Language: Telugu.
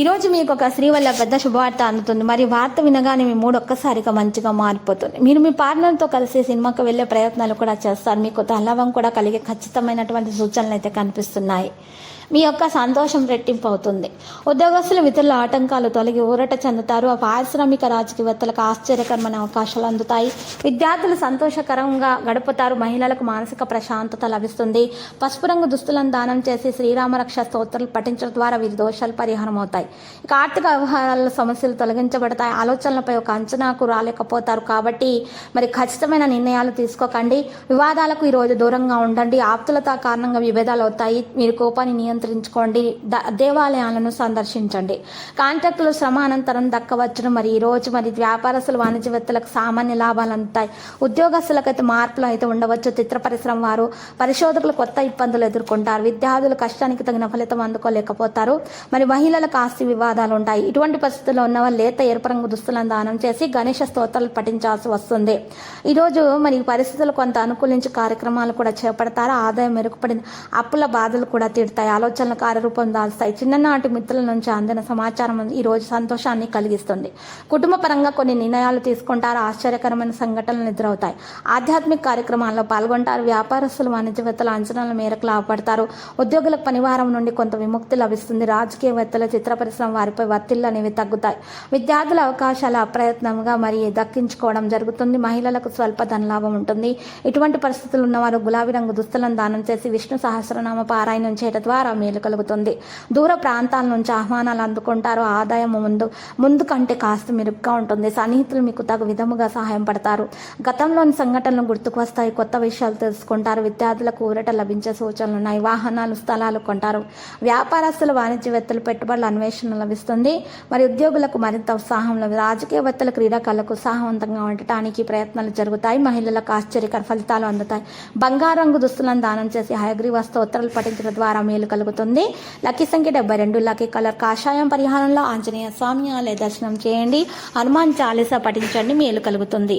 ఈరోజు మీకు ఒక స్త్రీ వల్ల పెద్ద శుభవార్త అందుతుంది. మరి వార్త వినగానే మీ మూడు ఒక్కసారిగా మంచిగా మారిపోతుంది. మీరు మీ పార్ట్నర్తో కలిసి సినిమాకి వెళ్ళే ప్రయత్నాలు కూడా చేస్తారు. మీకు తల్లవం కూడా కలిగే ఖచ్చితమైనటువంటి సూచనలు అయితే కనిపిస్తున్నాయి. మీ యొక్క సంతోషం రెట్టింపు అవుతుంది. ఉద్యోగస్తులు ఇతరుల ఆటంకాలు తొలగి ఊరట చెందుతారు. ఆ పారిశ్రామిక రాజకీయవేత్తలకు ఆశ్చర్యకరమైన అవకాశాలు అందుతాయి. విద్యార్థులు సంతోషకరంగా గడుపుతారు. మహిళలకు మానసిక ప్రశాంతత లభిస్తుంది. పసుపు రంగు దుస్తులను దానం చేసి శ్రీరామరక్ష స్తోత్రాలు పఠించడం ద్వారా వీరి దోషాలు పరిహారం అవుతాయి ఇక ఆర్థిక వ్యవహారాల సమస్యలు తొలగించబడతాయి. ఆలోచనలపై ఒక అంచనాకు రాలేకపోతారు. కాబట్టి మరి ఖచ్చితమైన నిర్ణయాలు తీసుకోకండి. వివాదాలకు ఈరోజు దూరంగా ఉండండి. ఆప్తులత కారణంగా విభేదాలు అవుతాయి. మీరు కోపాన్ని నియంత్రించుకోండి. ద- దేవాలయాలను సందర్శించండి. కాంట్రాక్టులు శ్రమ అనంతరం దక్కవచ్చును. మరి ఈ రోజు మరి వ్యాపారస్తులు వాణిజ్యవేత్తలకు సామాన్య లాభాలు అందుతాయి. ఉద్యోగస్తులకు అయితే మార్పులు అయితే ఉండవచ్చు. చిత్ర పరిశ్రమ వారు పరిశోధకులు కొత్త ఇబ్బందులు ఎదుర్కొంటారు. విద్యార్థులు కష్టానికి తగిన ఫలితం అందుకోలేకపోతారు. మరి మహిళలకు ఆస్తి వివాదాలు ఉంటాయి ఇటువంటి పరిస్థితుల్లో ఉన్న వాళ్ళు లేత ఎరుపు రంగు దుస్తులను దానం చేసి గణేష స్తోత్రాలు పఠించాల్సి వస్తుంది. ఈరోజు మరి పరిస్థితులు కొంత అనుకూలించి కార్యక్రమాలు కూడా చేపడతారు. ఆదాయం మెరుగుపడింది అప్పుల బాధలు కూడా తీరుతాయి. ఆలోచనలు కార్యరూపం దాల్స్తాయి చిన్ననాటి మిత్రుల నుంచి అందిన సమాచారం ఈ రోజు సంతోషాన్ని కలిగిస్తుంది. కుటుంబ పరంగా కొన్ని నిర్ణయాలు తీసుకుంటారు. ఆశ్చర్యకరమైన సంఘటనలు ఎదురవుతాయి. ఆధ్యాత్మిక కార్యక్రమాల్లో పాల్గొంటారు. వ్యాపారస్తులు వాణిజ్యవేత్తల అంచనాల మేరకు లాభపడతారు. ఉద్యోగులకు పనివారం నుండి కొంత విముక్తి లభిస్తుంది. రాజకీయవేత్తల చిత్ర పరిశ్రమ వారిపై ఒత్తిళ్ళు అనేవి తగ్గుతాయి. విద్యార్థుల అవకాశాలు అప్రయత్నంగా మరి దక్కించుకోవడం జరుగుతుంది. మహిళలకు స్వల్ప ధనలాభం ఉంటుంది. ఇటువంటి పరిస్థితులు ఉన్నవారు గులాబీ రంగు దుస్తులను దానం చేసి విష్ణు సహస్రనామ పారాయణం చేయడం ద్వారా మేలు కలుగుతుంది. దూర ప్రాంతాల నుంచి ఆహ్వానాలు అందుకుంటారు. ఆదాయం ముందు ముందు కంటే కాస్త మెరుగ్గా ఉంటుంది. సన్నిహితులు మీకు తగు విధముగా సహాయం పడతారు. గతంలోని సంఘటనలు గుర్తుకు వస్తాయి. కొత్త విషయాలు తెలుసుకుంటారు. విద్యార్థులకు ఊరట లభించే సూచనలు ఉన్నాయి. వాహనాలు స్థలాలు కొంటారు. వ్యాపారస్తులు వాణిజ్యవేత్తలు పెట్టుబడుల అన్వేషణ లభిస్తుంది. మరి ఉద్యోగులకు మరింత ఉత్సాహం లభి రాజకీయవేత్తలు క్రీడాకారులకు ఉత్సాహవంతంగా ఉండటానికి ప్రయత్నాలు జరుగుతాయి. మహిళలకు ఆశ్చర్యకర ఫలితాలు అందుతాయి. బంగారు రంగు దుస్తులను దానం చేసి హయగ్రీవ ఉత్తర్వులు పఠించడం ద్వారా మేలు కలుగుతుంది. లక్కీ సంఖ్య డెబ్బై రెండు. లక్కీ కలర్ కాషాయం పరిహారంలో ఆంజనేయ స్వామి ఆలయ దర్శనం చేయండి. హనుమాన్ చాలీసా పఠించండి. మేలు కలుగుతుంది.